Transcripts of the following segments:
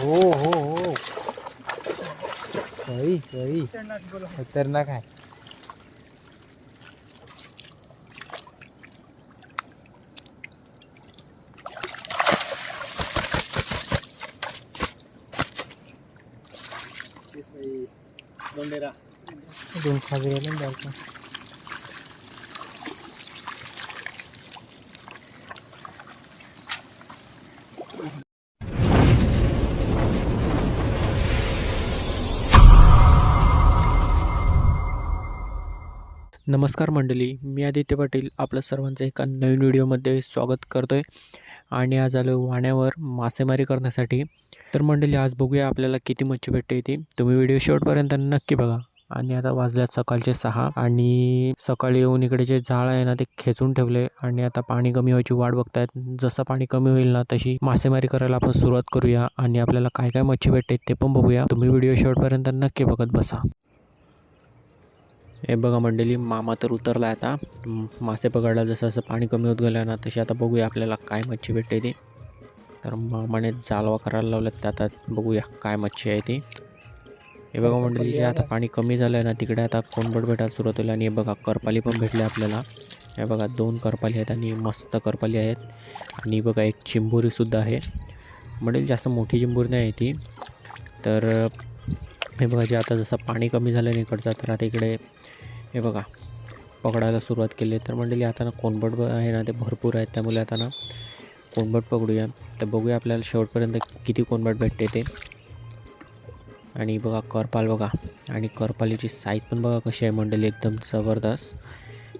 हो हो हो. सई सई खतरनाक आहे. बंडेरा. दोन खाजरे आले नमस्कार मंडळी मी आदित्य पाटील आपलं सर्वांचं एका नवीन व्हिडिओमध्ये स्वागत करतो आहे आणि आज आलो वाण्यावर मासेमारी करण्यासाठी. तर मंडळी आज बघूया आपल्याला किती मच्छी भेटते ती तुम्ही व्हिडिओ शेवटपर्यंत नक्की बघा. आणि आता वाजल्यात सकाळचे सहा. आणि सकाळी येऊन इकडे जे जाळ आहे ना ते खेचून ठेवले. आणि आता पाणी कमी व्हायची वाट बघतायत. जसं पाणी कमी होईल ना तशी मासेमारी करायला आपण सुरुवात करूया. आणि आपल्याला काय काय मच्छी भेटते ते पण बघूया. तुम्ही व्हिडिओ शेवटपर्यंत नक्की बघत बसा. हे बघा मंडळी मामा तर उतरला आहे आता मासे पकडला जसं जसं पाणी कमी होत गेलं ना तशी आता बघूया आपल्याला काय मच्छी भेटते ती. तर मामाने जालवा करायला लावलं तर आता बघूया काय मच्छी आहे ती. हे बघा मंडळी जे आता पाणी कमी झालं आहे ना तिकडे आता कोंबड भेटायला सुरुवात होईल. आणि हे बघा करपाली पण भेटली आपल्याला. हे बघा दोन करपाली आहेत आणि मस्त करपाली आहेत. आणि बघा एक चिंबोरीसुद्धा आहे. मंडळी जास्त मोठी चिंबोरी नाही आहे ती. तर हे बघा जे आता जसं पाणी कमी झालं इकडचं तर आता इकडे. हे बघा पकडायला सुरुवात केली. तर मंडळी आता ना कोणबट आहे ना ते भरपूर आहेत. त्यामुळे आता ना कोणबट पकडूया. तर बघूया आपल्याला शेवटपर्यंत किती कोणबट भेटते ते. आणि बघा करपाल बघा. आणि करपालीची साईज पण बघा कशी आहे मंडळी एकदम जबरदस्त.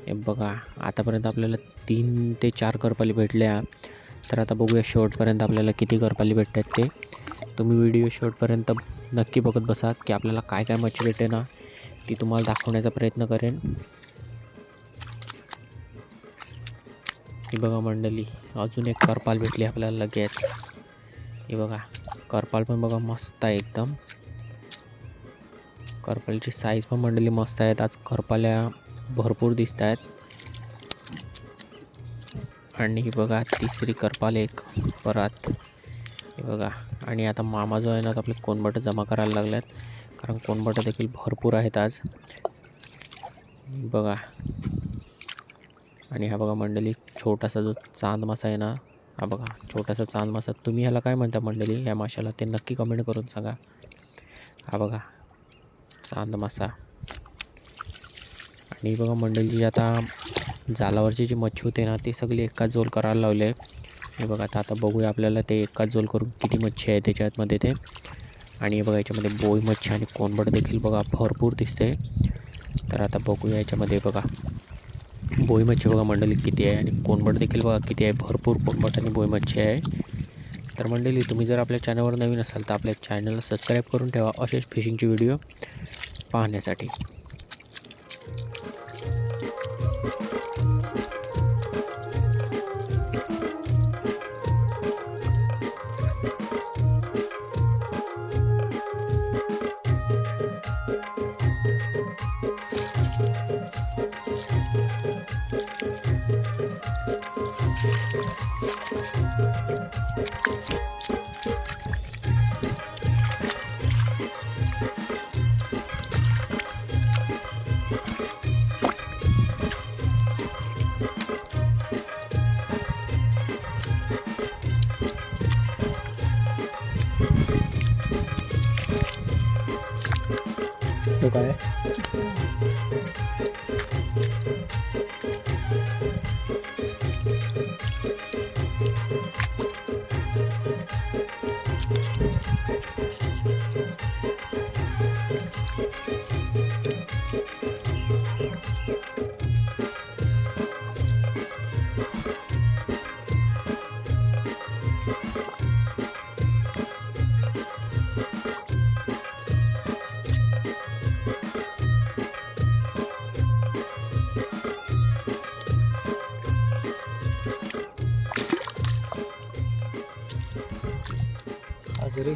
हे बघा आतापर्यंत आपल्याला तीन ते चार करपाली भेटल्या. तर आता बघूया शेवटपर्यंत आपल्याला किती करपाली भेटतात ते. तुम्ही व्हिडिओ शेवटपर्यंत नक्की बघत बसा की आपल्याला काय काय मच्छी भेटे ना ती तुम्हाला दाखवण्याचा प्रयत्न करेन. ही बघा मंडळी अजून एक करपाल भेटली आपल्याला लगेच. ही बघा करपाल पण बघा मस्त आहे एकदम. करपालची साईज पण मंडळी मस्त आहेत. आज करपाल्या भरपूर दिसत आहेत. आणि ही बघा तिसरी करपाल एक परत. हे बघा आणि आता मामा जो आहे ना तो आपले कोणबटं जमा करायला लागल्यात कारण कोणबटं देखील भरपूर आहेत आज. बघा. आणि हा बघा मंडळी छोटासा जो चांद मासा आहे ना हा बघा छोटासा चांद मासा. तुम्ही ह्याला काय म्हणता मंडळी? या माशाला ते नक्की कमेंट करून सांगा. हा बघा चांद मासा. आणि बघा मंडळी जी आता जालावरची जी मच्छी होते ना ती सगळी एकाच जोल करायला लावले. हे बघा आता आता बघूया आपल्याला ते एकाच जोल करून किती मच्छी आहे त्याच्यामध्ये ते. आणि हे बघा याच्यामध्ये बोई मच्छी आणि कोंबड देखील बघा भरपूर दिसते. तर आता बघूया याच्यामध्ये बघा. बोई मच्छी बघा मंडळी किती आहे आणि कोंबड देखील बघा किती आहे. भरपूर कोंबट आणि बोई मच्छी आहे. तर मंडळी तुम्ही जर आपल्या चॅनलवर नवीन असाल तर आपल्या चॅनलला सबस्क्राईब करून ठेवा. असेच फिशिंगचे व्हिडिओ पाहण्यासाठी. तो काय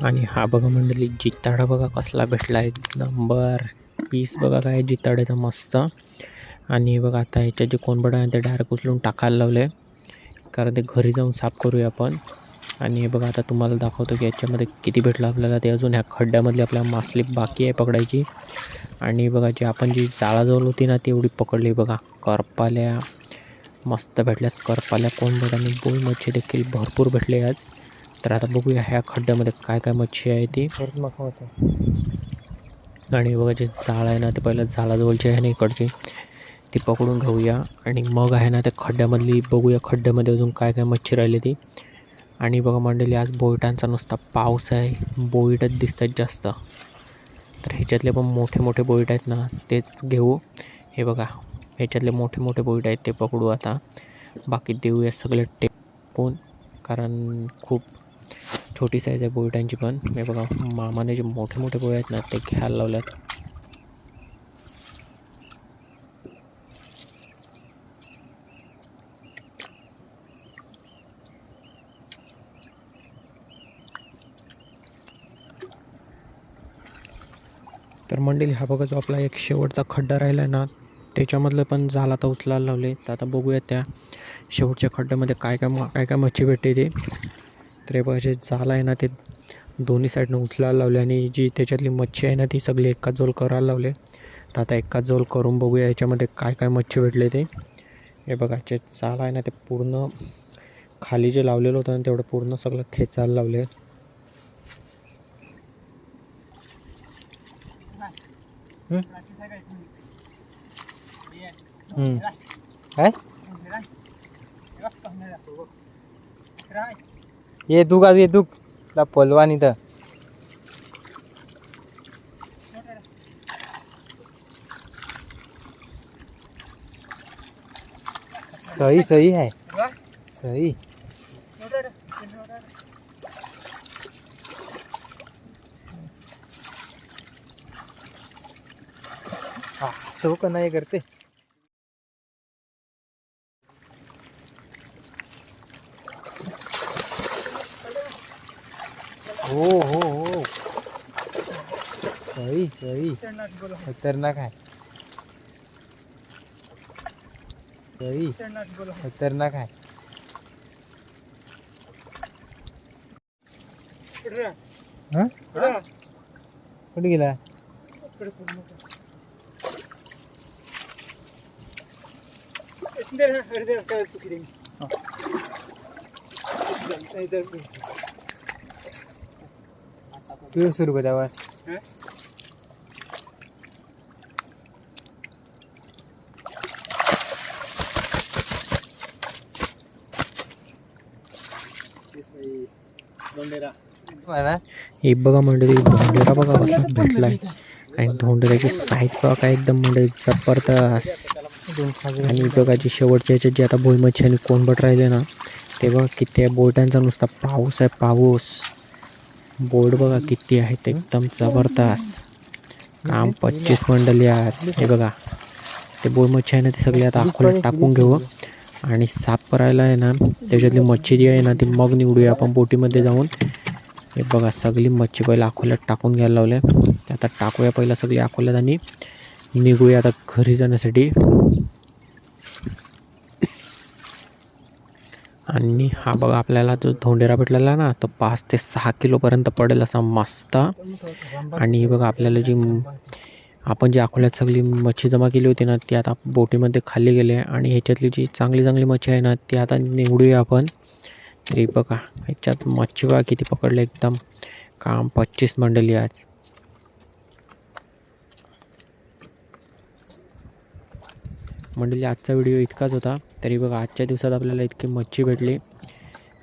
आणि हा बघा मंडळी जिताडा बघा कसला भेटला. एक नंबर पीस बघा काय जिताड्याचा मस्त. आणि बघा आता ह्याच्या जे कोणबड आहे ते डायरेक्ट उचलून टाकायला लावले. कारण ते घरी जाऊन साफ करूया आपण. आणि हे बघा आता तुम्हाला दाखवतो की याच्यामध्ये किती भेटलं आपल्याला. ते अजून ह्या खड्ड्यामधली आपल्या मासली बाकी आहे पकडायची. आणि बघा जी आपण जी जाळाजवळ होती ना ती एवढी पकडली बघा. करपाल्या मस्त भेटल्यात. करपाल्या कोणबड आणि बोल मच्छी देखील भरपूर भेटले आज. तर आता बघूया ह्या खड्ड्यामध्ये काय काय मच्छी आहे ती. परत मका होता. आणि बघा जे जाळ आहे ना ते पहिलं झाडाजवळचे आहे ना इकडची. ती पकडून घेऊया. आणि मग आहे ना त्या खड्ड्यामधली बघूया खड्ड्यामध्ये अजून काय काय मच्छी राहिली ती. आणि बघा मंडळी आज बोईटांचा नुसता पाऊस आहे. बोईटच दिसतात जास्त. तर ह्याच्यातले पण मोठे मोठे बोईट आहेत ना तेच घेऊ. हे बघा ह्याच्यातले मोठे मोठे बोईट आहेत ते पकडू आता. बाकी देऊया सगळे टेपून कारण खूप छोटी साईज आहे बोईटांची पण. हे बघा मामाने जे मोठे मोठे बोळे आहेत ना ते घ्यायला लावल्यात. तर मंडळी हा बघा जो आपला एक शेवटचा खड्डा राहिला आहे ना त्याच्यामधलं पण झाला तर उचलायला लावले तर आता बघूया त्या शेवटच्या खड्ड्यामध्ये काय काय काय काय मच्छी भेटते ते. तर हे बघा जे जाल आहे ना ते दोन्ही साईडनं उचलायला लावले आणि जी त्याच्यातली मच्छी आहे ना ती सगळी एकाच जोल करायला लावले. तर आता एकाच जोल करून बघूया याच्यामध्ये काय काय मच्छी भेटले ते. हे बघा जे जाळ आहे ना ते पूर्ण खाली जे लावलेलं होतं ना तेवढं पूर्ण सगळं खेचायला लावले. काय? ये दुग आज ये दुग ला पलवान इथं सही सही आहे. सही. हा, तो का नाही करते हो हो हो खतरनाक आहे. खतरनाक आहे? कुठे गेला? तू सुरू कर. एक हे बघा मंडळी धोंडेरा बघा कसा भेटलाय. आणि धोंडेराची साईज बघा काय एकदम मंडळी जबरदस्त. आणि बघा जे शेवटच्या याच्यात जे आता भोई मच्छी आणि कोंबट राहिले ना ते बघा किती आहे. बोटांचा नुसता पाऊस आहे पाऊस. बोर्ड बघा किती आहेत एकदम जबरदस्त. काम पच्चीस मंडळी आहेत हे बघा. ते बोईमच्छी आहे ना ते सगळे आता अकोल्यात टाकून घेऊ. आणि साफ करायला आहे ना त्याच्यातली मच्छी जी आहे ना ती मग निवडूया. आपण बोटीमध्ये जाऊन. हे बघा सगळी मच्छी पहिला अकोल्यात टाकून घ्यायला लावल्या आता टाकूया पहिला सगळी अकोल्यात आणि निघूया आता घरी जाण्यासाठी. आणि हा बघा आपल्याला जो धोंडेरा भेटलेला ना तो पाच ते सहा किलोपर्यंत पडेल असा मस्त. आणि हे बघा आपल्याला जी आपण जी अकोल्यात सगळी मच्छी जमा केली होती ना ती आता बोटीमध्ये खाल्ली गेली आहे आणि ह्याच्यातली जी चांगली चांगली मच्छी आहे ना ती आता निवडूया आपण. तरी बघा ह्याच्यात मच्छी बघा किती पकडलं एकदम. काम पच्चीस मंडळी आज. मंडळी आजचा व्हिडिओ इतकाच होता. तरी बघा आजच्या दिवसात आपल्याला इतकी मच्छी भेटली.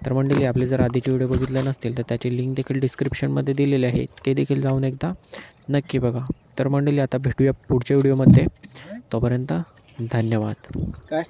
तर मंडळी आपले जर आधीचे व्हिडिओ बघितले नसतील तर त्याची लिंक देखील डिस्क्रिप्शनमध्ये दिलेली आहे. ते देखील जाऊन एकदा नक्की बघा. तर मंडळी आता भेटूया पुढच्या व्हिडिओमध्ये. तोपर्यंत धन्यवाद. काय?